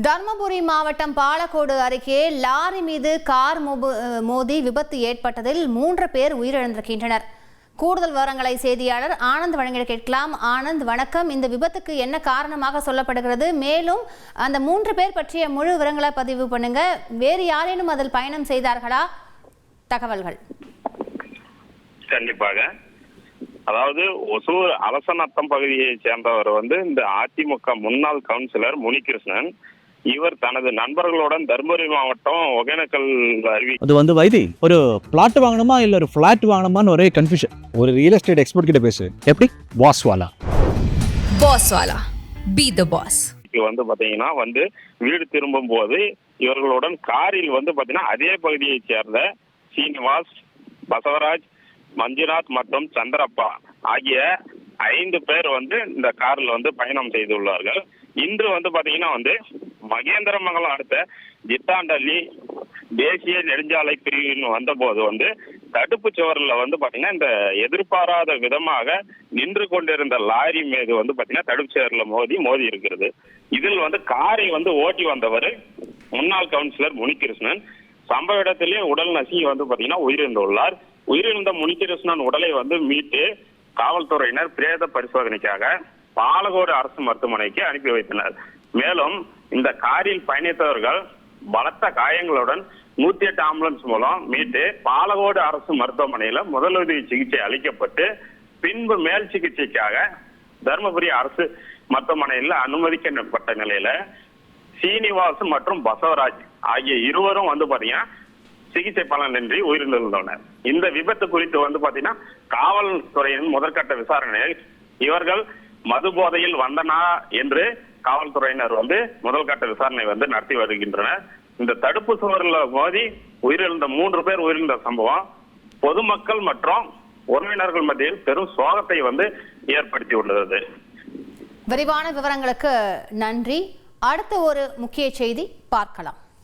தர்மபுரி மாவட்டம் பாலக்கோடு அருகே லாரி மீது கார் மோபு- மோதி விபத்து ஏற்பட்டதில் மூன்று பேர் உயிரிழந்திருக்கின்றனர். கூடுதல் விவரங்களை செய்தியாளர் ஆனந்த் வழங்கிட கேட்கலாம். ஆனந்த் வணக்கம். இந்த விபத்துக்கு என்ன காரணமாக சொல்லப்படுகிறது? மேலும் அந்த மூன்று பேர் பற்றிய முழு விவரங்களை பதிவு பண்ணுங்க. வேறு யாரேனும் அதில் பயணம் செய்தார்களா? தகவல்கள். கண்டிப்பாக. அதாவது ஒசூர் அரசநத்தம் பகுதியைச் சேர்ந்தவர் வந்து இந்த அதிமுக முன்னாள் கவுன்சிலர் முனிகிருஷ்ணன். இவர் தனது நண்பர்களுடன் தருமபுரி மாவட்டம் ஒகேனக்கல் அருவி அது வந்து வைதி ஒரு பிளாட் வாங்கணுமா இல்ல ஒரு ஃபிளாட் வாங்கணுமான்னு ஒரே கன்ஃபியூஷன் ஒரு ரியல் எஸ்டேட் எக்ஸ்பர்ட் கிட்ட பேசு எப்படி பாஸ் வாலா Boss Wala. Be the boss. வந்து பாத்தீங்கன்னா வந்து வீடு திரும்பும் போது இவர்களுடன் காரில் வந்து பாத்தீங்கன்னா அதே பகுதியைச் சேர்ந்த சீனிவாஸ் பசவராஜ் மஞ்சுநாத் மற்றும் சந்திரப்பா ஆகிய ஐந்து பேர் வந்து இந்த கார்ல வந்து பயணம் செய்துள்ளார்கள். இன்று வந்து பாத்தீங்கன்னா வந்து மகேந்திரமங்கலம் அடுத்த ஜித்தாண்டல்லி தேசிய நெடுஞ்சாலை பிரிவின் வந்தபோது வந்து தடுப்பு சுவரில் வந்து பாத்தீங்கன்னா இந்த எதிர்பாராத விதமாக நின்று கொண்டிருந்த லாரி மீது வந்து பாத்தீங்கன்னா தடுப்பு சுவரில் மோதி மோதி இருக்கிறது. இதில் வந்து காரை வந்து ஓட்டி வந்தவர் முன்னாள் கவுன்சிலர் முனிகிருஷ்ணன். சம்பவ இடத்திலேயே உடல் நசுங்கி வந்து பாத்தீங்கன்னா உயிரிழந்துள்ளார். உயிரிழந்த முனிகிருஷ்ணன் உடலை வந்து மீட்டு காவல்துறையினர் பிரேத பரிசோதனைக்காக பாலகோடு அரசு மருத்துவமனைக்கு அனுப்பி வைத்தனர். மேலும் இந்த காரில் பயணித்தவர்கள் பலத்த காயங்களுடன் நூத்தி எட்டு ஆம்புலன்ஸ் மூலம் மீட்டு பாலகோடு அரசு மருத்துவமனையில முதலுதவி சிகிச்சை அளிக்கப்பட்டு பின்பு மேல் சிகிச்சைக்காக தருமபுரி அரசு மருத்துவமனையில் அனுமதிக்கப்பட்ட நிலையில சீனிவாஸ் மற்றும் பசவராஜ் ஆகிய இருவரும் வந்து பாத்தீங்கன்னா சிகிச்சை பலனின்றி உயிரிழந்துள்ளனர். இந்த விபத்து குறித்து வந்து பாத்தீங்கன்னா காவல்துறையின் முதற்கட்ட விசாரணையில் இவர்கள் மது போதையில் வந்தனா என்று காவல்துறையினர் வந்து முதல் கட்ட விசாரணை வந்து நடத்தி வருகின்றனர். இந்த தடுப்பு சுவரில் மோதி உயிரிழந்த மூன்று பேர் உயிரிழந்த சம்பவம் பொதுமக்கள் மற்றும் உறவினர்கள் மத்தியில் பெரும் சோகத்தை வந்து ஏற்படுத்தி உள்ளது விரிவான விவரங்களுக்கு நன்றி. அடுத்த ஒரு முக்கிய செய்தி பார்க்கலாம்.